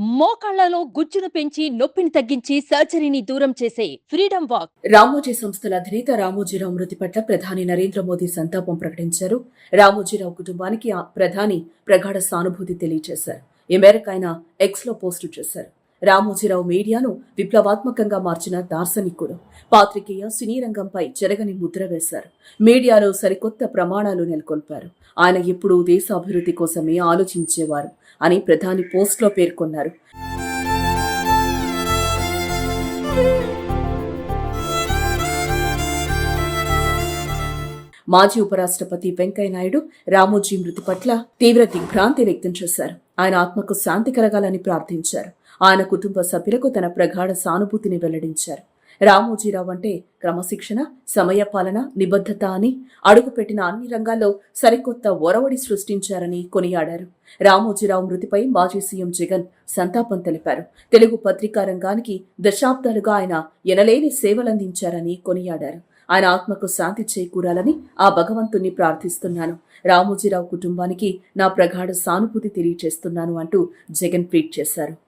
మోకాళ్ళలో గుజ్జును పెంచి నొప్పిని తగ్గించి సర్జరీని దూరం చేసే ఫ్రీడమ్ వాక్. రామోజీ సంస్థల అధినేత రామోజీరావు మృతి పట్ల ప్రధాని నరేంద్ర మోదీ సంతాపం ప్రకటించారు. రామోజీరావు కుటుంబానికి ఆ ప్రధాని ప్రగాఢ సానుభూతి తెలియజేశారు. ఈ మేరకు ఆయన ఎక్స్లో పోస్టు చేశారు. రామోజీరావు మీడియాను విప్లవాత్మకంగా మార్చిన దార్శనికుడు. పాత్రికేయ సినీ రంగంపై చెరగని ముద్ర వేశారు. మీడియాలో సరికొత్త ప్రమాణాలు నెలకొల్పారు. ఆయన ఎప్పుడూ దేశాభివృద్ధి కోసమే ఆలోచించేవారు అని ప్రధాని పోస్ట్లో పేర్కొన్నారు. మాజీ ఉపరాష్ట్రపతి వెంకయ్యనాయుడు రామోజీ మృతి పట్ల తీవ్ర దిగ్భ్రాంతి వ్యక్తం చేశారు. ఆయన ఆత్మకు శాంతి కలగాలని ప్రార్థించారు. ఆయన కుటుంబ సభ్యులకు తన ప్రగాఢ సానుభూతిని వెల్లడించారు. రామోజీరావు అంటే క్రమశిక్షణ సమయపాలన నిబద్ధత అని అడుగుపెట్టిన అన్ని రంగాల్లో సరికొత్త ఒరవడి సృష్టించారని కొనియాడారు. రామోజీరావు మృతిపై మాజీ సీఎం జగన్ సంతాపం తెలిపారు. తెలుగు పత్రికా రంగానికి దశాబ్దాలుగా ఆయన ఎనలేని సేవలందించారని కొనియాడారు. ఆయన ఆత్మకు శాంతి చేకూరాలని ఆ భగవంతుణ్ణి ప్రార్థిస్తున్నాను. రామోజీరావు కుటుంబానికి నా ప్రగాఢ సానుభూతి తెలియచేస్తున్నాను అంటూ జగన్ ట్వీట్ చేశారు.